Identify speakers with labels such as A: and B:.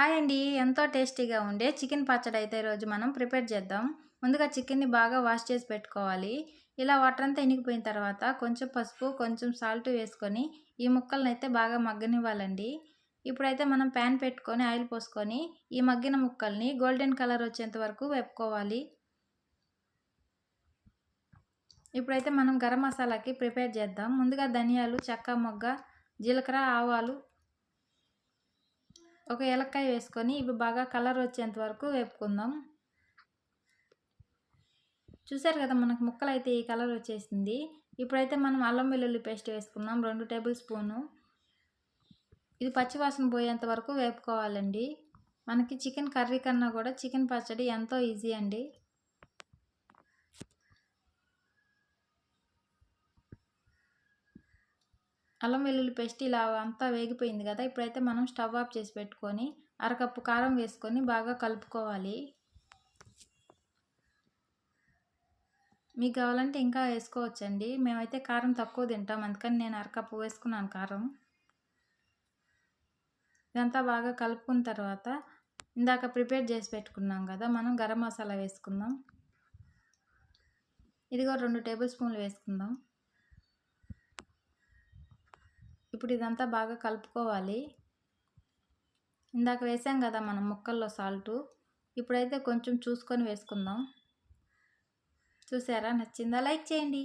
A: Hi అండి. ఎంతో టేస్టీగా ఉండే చికెన్ పచ్చడి అయితే ఈరోజు మనం ప్రిపేర్ చేద్దాం. ముందుగా చికెన్ని బాగా వాష్ చేసి పెట్టుకోవాలి. ఇలా వాటర్ అంతా ఇనికిపోయిన తర్వాత కొంచెం పసుపు కొంచెం సాల్ట్ వేసుకొని ఈ ముక్కలను అయితే బాగా మగ్గనివ్వాలండి. ఇప్పుడైతే మనం ప్యాన్ పెట్టుకొని ఆయిల్ పోసుకొని ఈ మగ్గిన ముక్కల్ని గోల్డెన్ కలర్ వచ్చేంత వరకు వేపుకోవాలి. ఇప్పుడైతే మనం గరం మసాలాకి ప్రిపేర్ చేద్దాం. ముందుగా ధనియాలు చెక్క మొగ్గ జీలకర్ర ఆవాలు ఒక ఏలక్కాయ వేసుకొని ఇవి బాగా కలర్ వచ్చేంత వరకు వేపుకుందాం. చూసారు కదా మనకు ముక్కలు అయితే ఈ కలర్ వచ్చేసింది. ఇప్పుడైతే మనం అల్లం వెల్లుల్లి పేస్ట్ వేసుకుందాం రెండు టేబుల్ స్పూను. ఇది పచ్చివాసన పోయేంత వరకు వేపుకోవాలండి. మనకి చికెన్ కర్రీ కన్నా కూడా చికెన్ పచ్చడి ఎంతో ఈజీ అండి. అల్లం వెల్లుల్లి పేస్ట్ ఇలా అంతా వేగిపోయింది కదా ఇప్పుడైతే మనం స్టవ్ ఆఫ్ చేసి పెట్టుకొని అరకప్పు కారం వేసుకొని బాగా కలుపుకోవాలి. మీకు కావాలంటే ఇంకా వేసుకోవచ్చండి. మేమైతే కారం తక్కువ తింటాం అందుకని నేను అరకప్పు వేసుకున్నాను కారం. ఇదంతా బాగా కలుపుకున్న తర్వాత ఇందాక ప్రిపేర్ చేసి పెట్టుకున్నాం కదా మనం గరం మసాలా వేసుకుందాం. ఇదిగో రెండు టేబుల్ స్పూన్లు వేసుకుందాం. ఇప్పుడు ఇదంతా బాగా కలుపుకోవాలి. ఇందాక వేసాం కదా మనం ముక్కల్లో సాల్టు. ఇప్పుడైతే కొంచెం చూసుకొని వేసుకుందాం. చూసారా? నచ్చిందా? లైక్ చేయండి.